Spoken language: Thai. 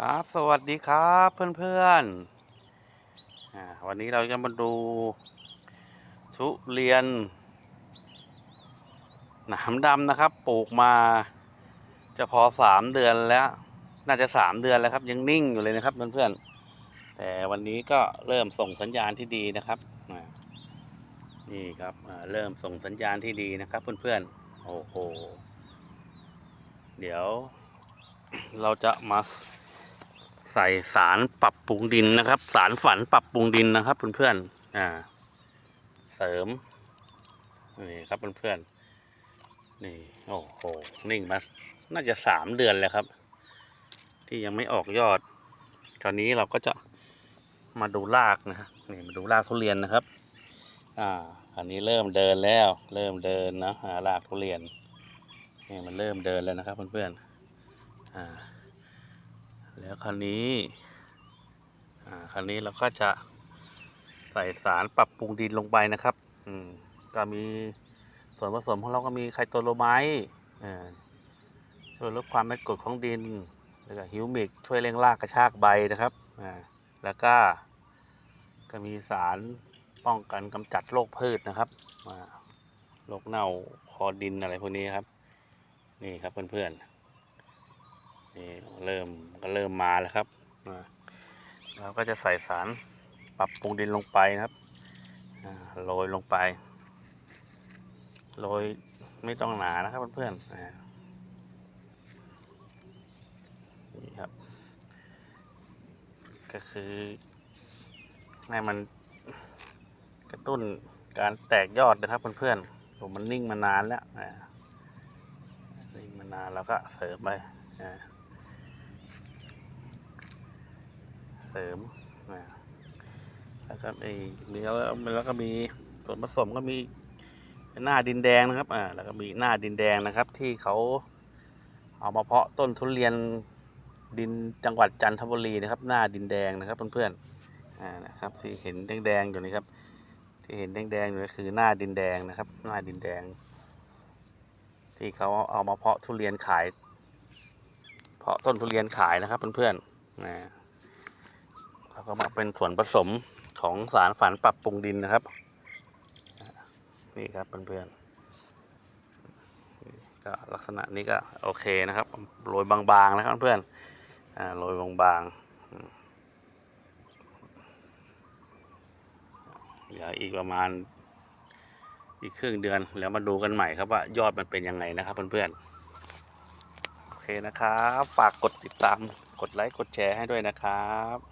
ครับสวัสดีครับเพื่อนๆอ่าวันนี้เราจะมาดูทุเรียนหนามดำนะครับ ปลูกมา จะพอสามเดือนแล้ว น่าจะสามเดือนแล้วครับ ยังนิ่งอยู่เลยนะครับเพื่อนๆแต่วันนี้ก็เริ่มส่งสัญญาณที่ดีนะครับนี่ครับเริ่มส่งสัญญาณที่ดีนะครับ เพื่อนๆโอ้โหเดี๋ยวเราจะมา ใส่สารปรับปรุงดินนะครับ สารฝันปรับปรุงดินนะครับเพื่อนๆอ่า เสริมนี่ครับเพื่อนๆนี่โอ้โหนิ่งมาน่าจะสามเดือนแล้วครับ ที่ยังไม่ออกยอดคราวนี้เราก็จะมาดูรากนะฮะนี่มาดูรากทุเรียนนะครับ อ่า อันนี้เริ่มเดินแล้ว เริ่มเดินนะรากทุเรียนนี่มันเริ่มเดินแล้วนะครับเพื่อนๆอ่า แล้วคราวนี้อ่าคราวนี้เราก็จะใส่สารปรับปรุงดินลงไปนะครับ อืมก็มีส่วนผสมของเราก็มีไคโตโลไมต์อ่าช่วยลดความไม่กรดของดิน แล้วก็ฮิวมิกช่วยเร่งรากกระชากใบนะครับอ่าแล้วก็ก็มีสารป้องกันกำจัดโรคพืชนะครับอ่าโรคเน่าคอดินอะไรพวกนี้ครับ นี่ครับเพื่อนๆ นี่เริ่มก็เริ่มมาแล้วครับเราก็จะใส่สารปรับปรุงดินลงไปนะครับโรยลงไปโรยไม่ต้องหนานะครับเพื่อนๆนี่ครับ ก็คือให้มันกระตุ้นการแตกยอดนะครับเพื่อนๆผมมันนิ่งมานานแล้วนิ่งมานานแล้วก็เสริมไปอ่า เสริมนะแล้วก็ไอ้มีแล้วแล้วก็มีส่วนผสมก็มีหน้าดินแดงนะครับอ่าแล้วก็มีหน้าดินแดงนะครับ ที่เขาเอามาเพาะต้นทุเรียนดินจังหวัดจันทบุรีนะครับ หน้าดินแดงนะครับเพื่อนๆอ่านะครับที่เห็นแดงๆอยู่นี่ครับ ที่เห็นแดงๆอยู่ก็คือหน้าดินแดงนะครับ หน้าดินแดง ที่เขาเอามาเพาะทุเรียนขาย เพาะต้นทุเรียนขายนะครับเพื่อนๆนะ แล้วก็มาเป็นส่วนผสมของสารฝันปรับปรุงดินนะครับ นี่ครับเพื่อนๆก็ลักษณะนี้ก็โอเคนะครับโรยบางๆนะครับเพื่อนโรยบางๆอืมเดี๋ยวอีกประมาณอีกครึ่งเดือนแล้วมาดูกันใหม่ครับว่ายอดมันเป็นยังไงนะครับเพื่อนๆโอเคนะครับ ฝากกดติดตามกดไลค์กดแชร์ให้ด้วยนะครับ